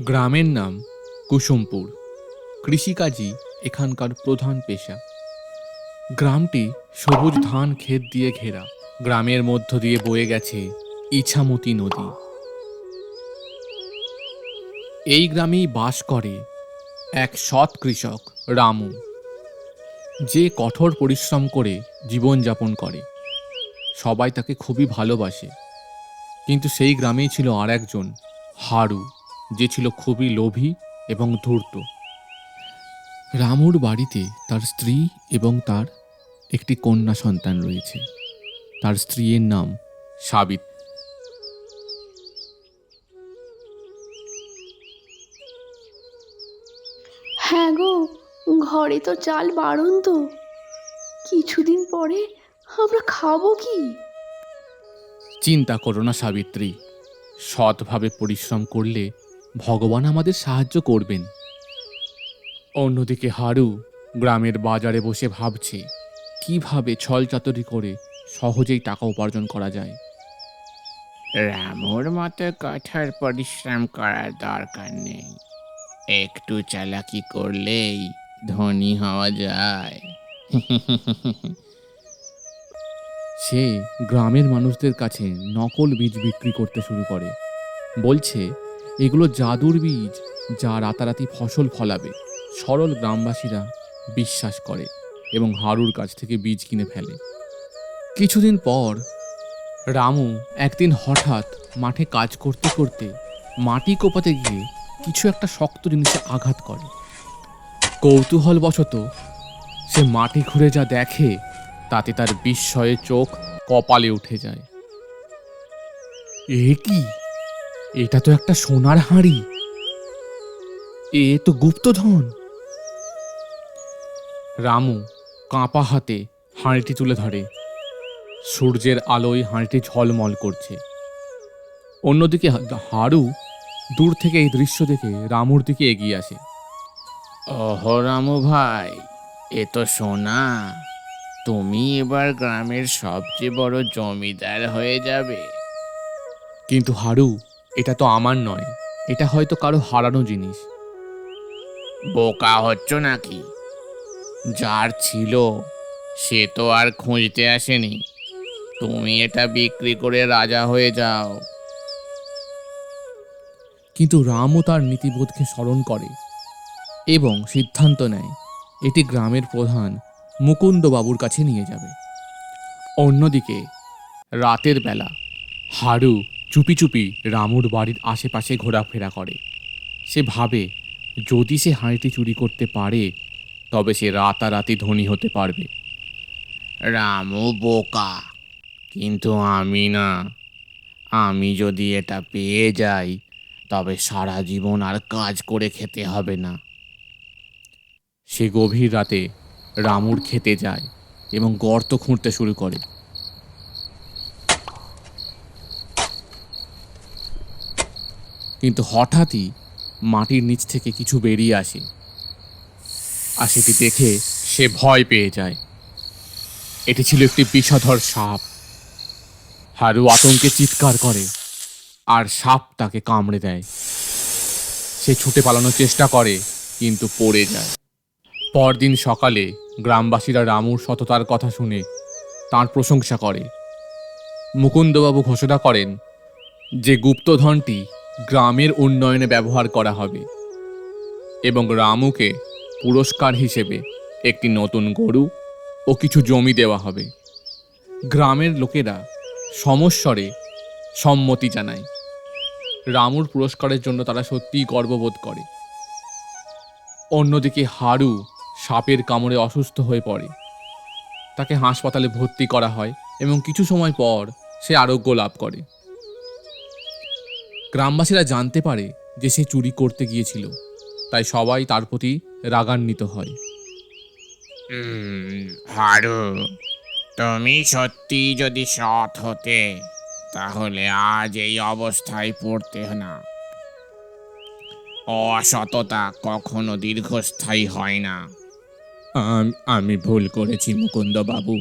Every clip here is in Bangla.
গ্রামের নাম কুসুমপুর। কৃষিকাজই এখানকার প্রধান পেশা। গ্রামটি সবুজ ধান ক্ষেত দিয়ে ঘেরা। গ্রামের মধ্য দিয়ে বয়ে গেছে ইছামতি নদী। এই গ্রামেই বাস করে এক সৎ কৃষক, রামু। যে কঠোর পরিশ্রম করে জীবনযাপন করে। সবাই তাকে খুবই ভালোবাসে। কিন্তু সেই গ্রামেই ছিল আর একজন হারু। যে ছিল খুবই লোভী এবং ধূর্ত। রামুর বাড়িতে তার স্ত্রী এবং তার একটি কন্যা সন্তান রয়েছে। তার স্ত্রীর নাম সাবিত। হ্যাঁ গো ঘরে তো চাল বাড়ন তো। কিছুদিন পরে আমরা খাব কি? চিন্তা করো না সাবিত্রী। সৎভাবে পরিশ্রম করলে ভগবান আমাদের সাহায্য করবেন। অন্যদিকে হারু গ্রামের বাজারে বসে ভাবছে কীভাবে ছলচাতুরি করে সহজেই টাকা উপার্জন করা যায়। রামুর মতো কঠোর পরিশ্রম করার দরকার নেই। একটু চালাকি করলেই ধনী হওয়া যায়। সে গ্রামের মানুষদের কাছে নকল বীজ বিক্রি করতে শুরু করে। বলছে এগুলো জাদুর বীজ যা রাতারাতি ফসল ফলাবে। সরল গ্রামবাসীরা বিশ্বাস করে এবং হারুর কাছ থেকে বীজ কিনে ফেলে। কিছুদিন পর রামু একদিন হঠাৎ মাঠে কাজ করতে করতে মাটি কোপাতে গিয়ে কিছু একটা শক্ত জিনিসে আঘাত করে। কৌতূহলবশত সে মাটি ঘুরে যা দেখে তাতে তার বিস্ময়ে চোখ কপালে উঠে যায়। এ কি? এটা তো একটা সোনার হাঁড়ি। এ তো গুপ্তধন। রামু কাঁপা হাতে হাঁড়িটি তুলে ধরে। সূর্যের আলোয় হাঁড়িটি ঝলমল করছে। অন্যদিকে হাড়ু দূর থেকে এই দৃশ্য দেখে রামুর দিকে এগিয়ে আসে। ওহো রামু ভাই এ তো সোনা। তুমি এবার গ্রামের সবচেয়ে বড় জমিদার হয়ে যাবে। কিন্তু হারু এটা তো আমার নয়। এটা হয়তো কারও হারানো জিনিস। বোকা হচ্ছ নাকি? যার ছিল, সে তো আর খুঁজতে আসেনি। তুমি এটা বিক্রি করে রাজা হয়ে যাও। কিন্তু রামও তার নীতিবোধকে স্মরণ করে এবং সিদ্ধান্ত নেয়, এটি গ্রামের প্রধান মুকুন্দবাবুর কাছে নিয়ে যাবে। অন্যদিকে, রাতের বেলা হারু চুপি চুপি রামুর বাড়ির আশেপাশে ঘোরাফেরা করে। সে ভাবে যদি সে হাঁড়িটি চুরি করতে পারে তবে সে রাতারাতি ধনী হতে পারবে। রামু বোকা কিন্তু আমি না। আমি যদি এটা পেয়ে যাই তবে সারা জীবন আর কাজ করে খেতে হবে না। সে গভীর রাতে রামুর খেতে যায় এবং গর্ত খুঁড়তে শুরু করে। কিন্তু হঠাৎই মাটির নিচ থেকে কিছু বেরিয়ে আসে। আর সেটি দেখে সে ভয় পেয়ে যায়। এটি ছিল একটি বিষধর সাপ। হারু আতঙ্কে চিৎকার করে আর সাপ তাকে কামড়ে দেয়। সে ছুটে পালানোর চেষ্টা করে, কিন্তু পড়ে যায়। পরদিন সকালে গ্রামবাসীরা রামুর সততার কথা শুনে তার প্রশংসা করে। মুকুন্দবাবু ঘোষণা করেন যে গুপ্তধনটি গ্রামের উন্নয়নে ব্যবহার করা হবে এবং রামুকে পুরস্কার হিসেবে একটি নতুন গরু ও কিছু জমি দেওয়া হবে। গ্রামের লোকেরা সমস্বরে সম্মতি জানায়। রামুর পুরস্কারের জন্য তারা সত্যিই গর্ববোধ করে। অন্যদিকে হারু সাপের কামড়ে অসুস্থ হয়ে পড়ে। তাকে হাসপাতালে ভর্তি করা হয় এবং কিছু সময় পর সে আরোগ্য লাভ করে। গ্রামবাসীরা জানতে পারে যে সে চুরি করতে গিয়েছিল তাই সবাই তার প্রতি রাগান্বিত হয়। হারু তুমি সত্যি যদি সৎ হতে তাহলে আজ এই অবস্থায় পড়তে না। অসততা কখনো দীর্ঘস্থায়ী হয় না। আমি ভুল করেছি মুকুন্দ বাবু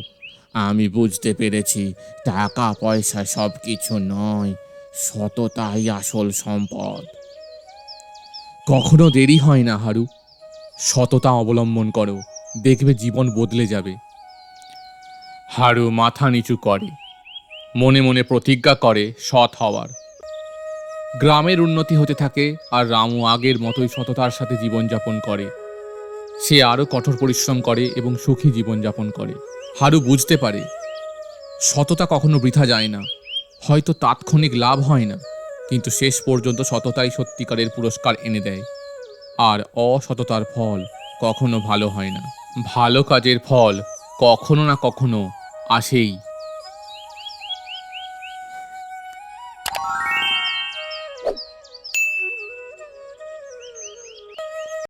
আমি বুঝতে পেরেছি টাকা পয়সা সব কিছু নয়। সততাই আসল সম্পদ। কখনো দেরি হয় না, হারু। সততা অবলম্বন করো, দেখবে জীবন বদলে যাবে। হারু মাথা নিচু করে, মনে মনে প্রতিজ্ঞা করে সৎ হওয়ার। গ্রামের উন্নতি হতে থাকে আর রামু আগের মতোই সততার সাথে জীবনযাপন করে। সে আরও কঠোর পরিশ্রম করে এবং সুখী জীবনযাপন করে। হারু বুঝতে পারে, সততা কখনো বৃথা যায় না। হয়তো তাৎক্ষণিক লাভ হয় না, কিন্তু শেষ পর্যন্ত সততাই সত্যিকারের পুরস্কার এনে দেয়। আর অসততার ফল কখনো ভালো হয় না। ভালো কাজের ফল কখনো না কখনো আসেই।